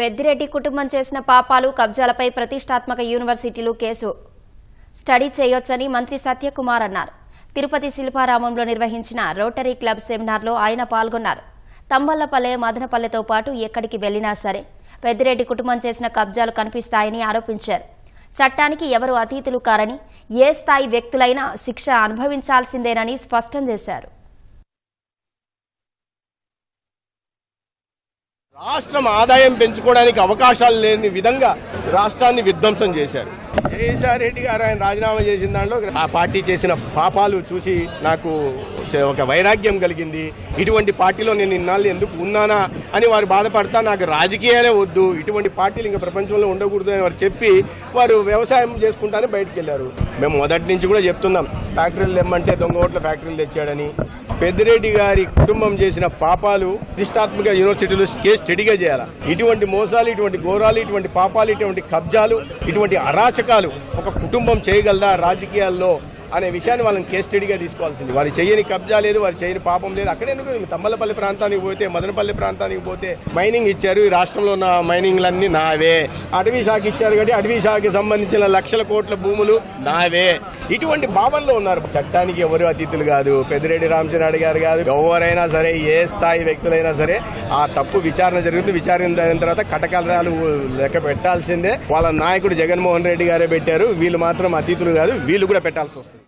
పెద్దిరెడ్డి కుటుంబం చేసిన పాపాలు కబ్జాలపై ప్రతిష్టాత్మక యూనివర్సిటీలు కేసు. స్టడీ చేయొచ్చని మంత్రి సత్యకుమార్ అన్నారు. తిరుపతి శిల్పారామంలో నిర్వహించిన రోటరీ క్లబ్ సెమినార్లో ఆయన పాల్గొన్నారు. తంబళ్ళపల్లె మదనపల్లెతో పాటు ఎక్కడికి వెళ్ళినా సరే పెద్దిరెడ్డి కుటుంబం చేసిన కబ్జాలు కనిపిస్తాయని ఆరోపించారు. చట్టానికి ఎవరు అతీతులు కారని ఏ స్థాయి వ్యక్తులైనా శిక్ష అనుభవించాల్సిందేనని స్పష్టం చేశారు. రాష్ట్రం ఆదాయం పెంచుకోవడానికి అవకాశాలు లేని విధంగా రాష్ట్రాన్ని విధ్వంసం చేశారు. జయసాయి రెడ్డి గారు ఆయన రాజీనామా చేసిన దాంట్లో ఆ పార్టీ చేసిన పాపాలు చూసి నాకు ఒక వైరాగ్యం కలిగింది. ఇటువంటి పార్టీలో నేను ఇన్నాళ్ళు ఎందుకు ఉన్నానా అని వారు బాధపడతా నాకు రాజకీయాలే వద్దు. ఇటువంటి పార్టీలు ఇంకా ప్రపంచంలో ఉండకూడదు అని వారు చెప్పి వారు వ్యవసాయం చేసుకుంటానే బయటకు వెళ్ళారు. మేము మొదటి నుంచి కూడా చెప్తున్నాం ఫ్యాక్టరీలు తెమ్మంటే దొంగ ఓట్ల ఫ్యాక్టరీలు తెచ్చాడని. పెద్దిరెడ్డి గారి కుటుంబం చేసిన పాపాలు ప్రతిష్టాత్మక యూనివర్సిటీలు కేసు స్టడీగా చేయాలి? ఇటువంటి మోసాలు ఇటువంటి ఘోరాలు ఇటువంటి పాపాలు ఇటువంటి కబ్జాలు ఇటువంటి అరాచకాలు ఒక కుటుంబం చేయగలదా? రాజకీయాల్లో అనే విషయాన్ని వాళ్ళని కేస్ స్టడీగా తీసుకోవాల్సింది. వారు చేయని కబ్జా లేదు వారు చేయని పాపం లేదు. అక్కడ ఎందుకు తమ్మలపల్లి ప్రాంతానికి పోతే మదనపల్లి ప్రాంతానికి పోతే మైనింగ్ ఇచ్చారు. ఈ రాష్ట్రంలో ఉన్న మైనింగ్లన్నీ నావే. అటవీ శాఖ ఇచ్చారు కాబట్టి అటవీ శాఖకి సంబంధించిన లక్షల కోట్ల భూములు నావే. ఇటువంటి భావనలో ఉన్నారు. చట్టానికి ఎవరు అతిథులు కాదు. పెద్దిరెడ్డి రామచంద్రారెడ్డి గారు కాదు. ఎవరైనా సరే ఏ స్థాయి వ్యక్తులైనా సరే ఆ తప్పు విచారణ జరుగుతుంది విచారణ జరిగిన తర్వాత కటకలరాలు లెక్క పెట్టాల్సిందే. వాళ్ళ నాయకుడు జగన్మోహన్ రెడ్డి గారే పెట్టారు. వీళ్ళు మాత్రం అతిథులు కాదు. వీళ్ళు కూడా పెట్టాల్సి వస్తుంది.